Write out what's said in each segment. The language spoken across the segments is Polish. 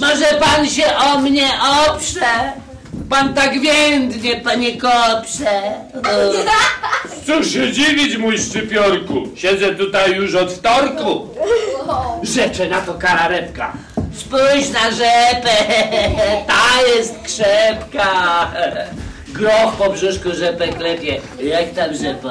Może pan się o mnie oprze? Pan tak więdnie, panie koprze. Cóż się dziwić, mój szczypiorku? Siedzę tutaj już od wtorku. Rzeczę na to kararebka. Spójrz na rzepę, ta jest krzepka. Groch po brzuszku rzepę klepie. Jak tam rzepo?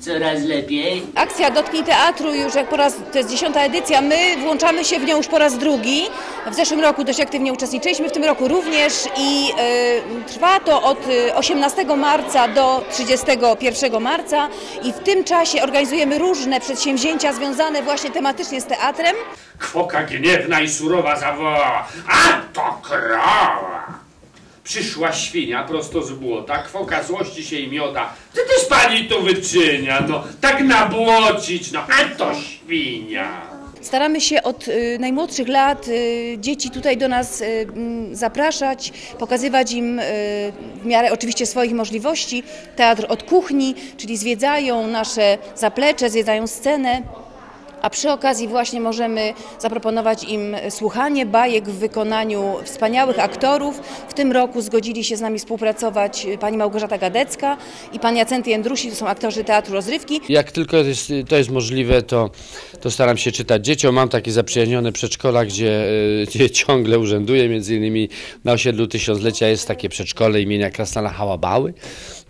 Coraz lepiej? Akcja Dotknij Teatru już jak po raz, to jest dziesiąta edycja, my włączamy się w nią już po raz drugi. W zeszłym roku dość aktywnie uczestniczyliśmy, w tym roku również i e, trwa to od e, 18 marca do 31 marca i w tym czasie organizujemy różne przedsięwzięcia związane właśnie tematycznie z teatrem. Kwoka gniewna i surowa zawołała. A to krowa! Przyszła świnia prosto z błota, kwoka złości się i miota. Co też pani tu wyczynia? No, tak nabłocić, no, a to świnia! Staramy się od y, najmłodszych lat y, dzieci tutaj do nas y, zapraszać, pokazywać im w miarę oczywiście swoich możliwości teatr od kuchni, czyli zwiedzają nasze zaplecze, zwiedzają scenę. A przy okazji właśnie możemy zaproponować im słuchanie bajek w wykonaniu wspaniałych aktorów. W tym roku zgodzili się z nami współpracować pani Małgorzata Gadecka i pan Jacenty Jędrusi, to są aktorzy Teatru Rozrywki. Jak tylko jest, to jest możliwe, to, to staram się czytać dzieciom. Mam takie zaprzyjaźnione przedszkola, gdzie, gdzie ciągle urzęduję. Między innymi na osiedlu Tysiąclecia jest takie przedszkole imienia Krasnala Hałabały.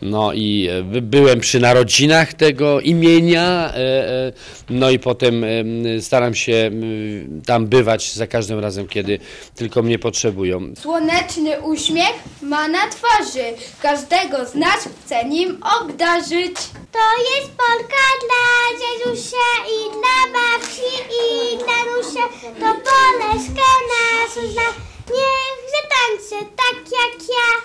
No i e, by- byłem przy narodzinach tego imienia, e, e, no i potem staram się tam bywać za każdym razem, kiedy tylko mnie potrzebują. Słoneczny uśmiech ma na twarzy. Każdego z nas chce nim obdarzyć. To jest polka dla dziadusia i dla babci i dla nusia. To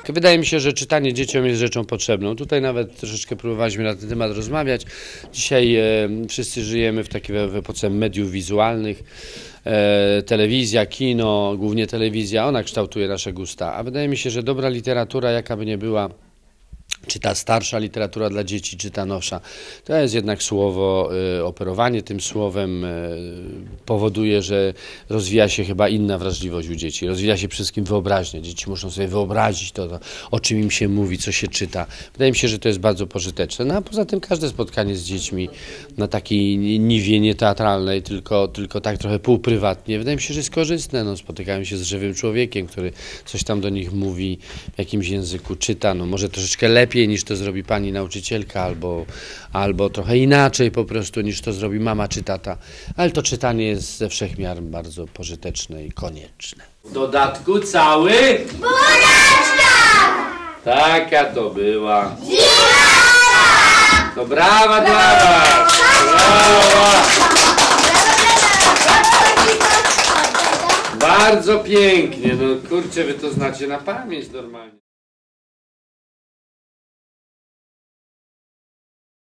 Wydaje mi się, że czytanie dzieciom jest rzeczą potrzebną. Tutaj nawet troszeczkę próbowaliśmy na ten temat rozmawiać. Dzisiaj e, wszyscy żyjemy w takiej epoce mediów wizualnych. E, telewizja, kino, głównie telewizja, ona kształtuje nasze gusta. A wydaje mi się, że dobra literatura, jaka by nie była, czy ta starsza literatura dla dzieci, czy ta nowsza, to jest jednak słowo, y, operowanie tym słowem y, powoduje, że rozwija się chyba inna wrażliwość u dzieci. Rozwija się wszystkim wyobraźnia. Dzieci muszą sobie wyobrazić to, to, o czym im się mówi, co się czyta. Wydaje mi się, że to jest bardzo pożyteczne. No a poza tym każde spotkanie z dziećmi na takiej niwie nieteatralnej, tylko, tylko tak trochę półprywatnie, wydaje mi się, że jest korzystne. No, spotykają się z żywym człowiekiem, który coś tam do nich mówi, w jakimś języku czyta. No, może troszeczkę lepiej niż to zrobi pani nauczycielka, albo, albo trochę inaczej po prostu niż to zrobi mama czy tata. Ale to czytanie jest ze wszechmiar bardzo pożyteczne i konieczne. W dodatku cały... Taka to była. To brawa dla was! Brawa! Bardzo pięknie, no kurczę, wy to znacie na pamięć normalnie.